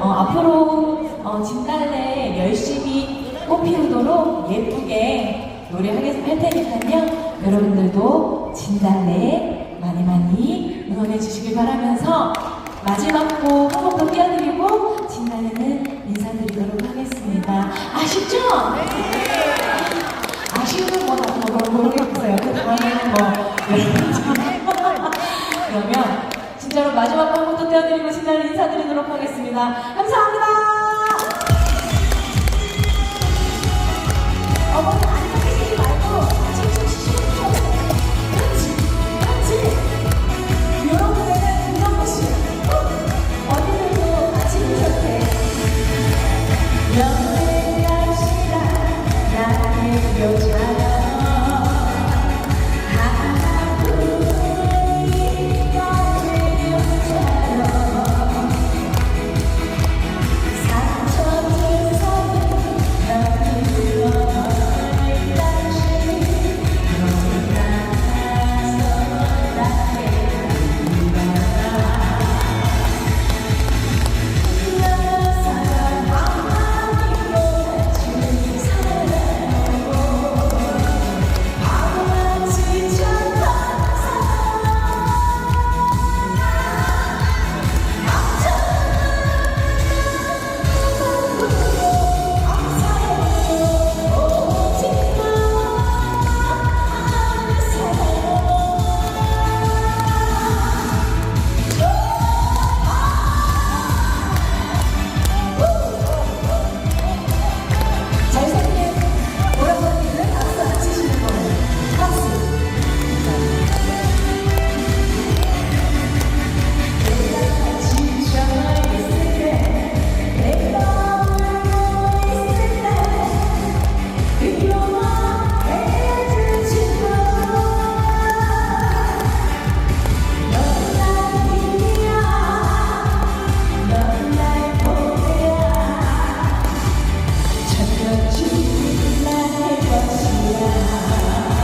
어, 앞으로 어, 진달래 열심히 꽃피우도록 예쁘게 노래하겠 할 테니까요. 여러분들도 진달래 많이 많이 응원해 주시길 바라면서 마지막 곡한번더 띄워드리고 진달래는 띄워드리고 진달래 인사드리도록 하겠습니다. 감사합니다. 지날 것이야.